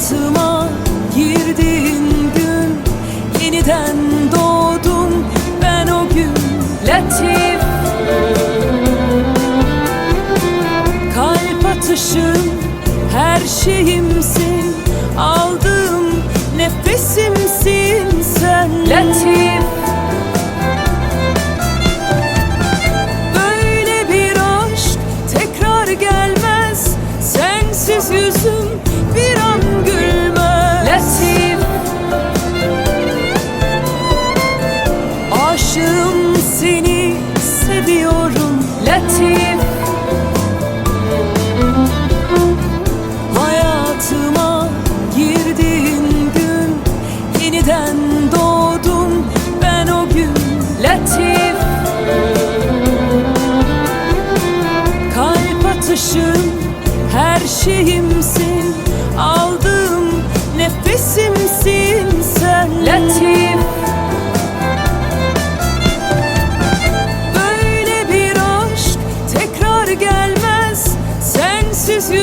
hayatıma girdiğin gün. Yeniden doğdum ben o gün. Latif. Kalp atışım her şeyimsin. Aldığım nefesimsin sen. Latif. Böyle bir aşk tekrar gelmez. Sensiz yüzüm Aşığım seni seviyorum Latif. Hayatıma girdiğin gün Yeniden doğdum ben o gün Latif. Kalp atışım her şeyimsin Aldığım nefesimsin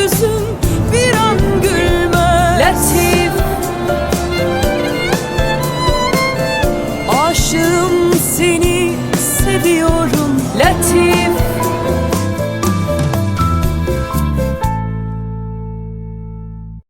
yüzüm bir an gülmez. Latif. Aşığım seni seviyorum. Latif